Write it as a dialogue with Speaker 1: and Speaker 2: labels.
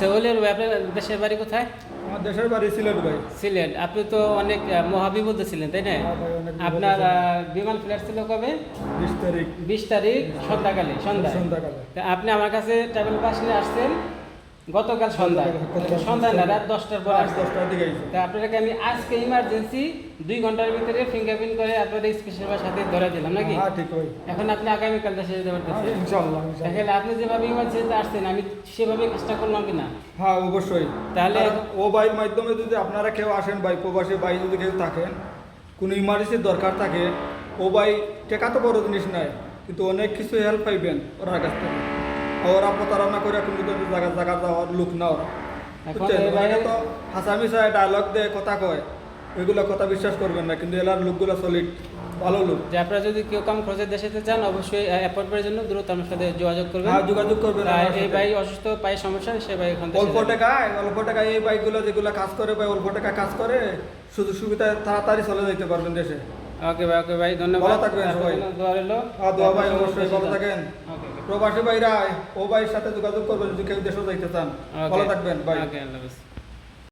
Speaker 1: সেওলের ভাই দেশের বাড়ি কোথায়?
Speaker 2: আমার দেশের বাড়ি সিলেট ভাই।
Speaker 1: সিলেট। আপনি তো অনেক মহাবিপদে ছিলেন তাই না?
Speaker 2: হ্যাঁ
Speaker 1: আপনার বিমান ফ্লাইট ছিল কবে?
Speaker 2: বিশ তারিখ।
Speaker 1: বিশ তারিখ সন্ধ্যাকালে সন্ধ্যা
Speaker 2: সন্ধ্যাকালে।
Speaker 1: আপনি আমার কাছে ট্রাভেল পাস নিয়ে আসছেন। গতকাল সন্ধ্যায়
Speaker 2: গতকাল
Speaker 1: সন্ধ্যা না রাত দশটার পর
Speaker 2: দশটার দিকে
Speaker 1: তা আপনাকে আমি আজকে ইমার্জেন্সি দুই ঘণ্টার ভিতরে ফিঙ্গারপ্রিন্ট করে আপনাদের স্পেশাল বাস হাতে ধরে দিলাম নাকি?
Speaker 2: হ্যাঁ
Speaker 1: এখন আপনি আগামীকাল দেশে যেতে
Speaker 2: হ্যাঁ,
Speaker 1: পারতেছেন
Speaker 2: ইনশাআল্লাহ।
Speaker 1: তাহলে আপনি যেভাবে ইমার্জেন্সিতে আসছেন আমি সেভাবে চেষ্টা করলাম কিনা?
Speaker 2: হ্যাঁ অবশ্যই।
Speaker 1: তাহলে-
Speaker 2: ও বাইর মাধ্যমে যদি আপনারা কেউ আসেন ভাই প্রবাসী ভাই যদি কেউ থাকেন কোনো ইমার্জেন্সির দরকার থাকে ও ভাই টেকা তো বড় জিনিস নাই কিন্তু অনেক কিছু হেল্প পাইবেন ওনার কাছ থেকে। ওরা প্রতারণা করে কোনো যদি জায়গা জায়গা যাওয়ার লোক না ওরা বুঝছেন?
Speaker 1: এই
Speaker 2: তো হাসামি চায় ডায়লগ দেয় কথা কয় ওইগুলো কথা বিশ্বাস করবেন না কিন্তু এলার লোকগুলো সলিড ভালো লোক
Speaker 1: যে আপনারা যদি কেউ কম খরচে দেশে চান অবশ্যই অ্যাপয়েন্টমেন্টের জন্য দ্রুত আমার সাথে যোগাযোগ করবেন
Speaker 2: হ্যাঁ যোগাযোগ করবেন
Speaker 1: এই। ভাই অসুস্থ পায়ে সমস্যা সে ভাই এখন
Speaker 2: অল্প। টাকায় অল্প টাকায় এই বাইকগুলো যেগুলো কাজ করে ভাই অল্প টাকা কাজ করে শুধু সুবিধা তাড়াতাড়ি চলে যেতে পারবেন দেশে
Speaker 1: ওকে ভাই ওকে ভাই ধন্যবাদ
Speaker 2: ভালো থাকবেন সবাই।
Speaker 1: দোয়া রইল।
Speaker 2: আর দোয়া ভাই অবশ্যই ভালো থাকেন। প্রবাসী ভাইরা ও ভাইয়ের সাথে যোগাযোগ করবেন যদি কেউ দেশে যাইতে চান। ভালো থাকবেন ভাই
Speaker 1: ওকে আল্লাহ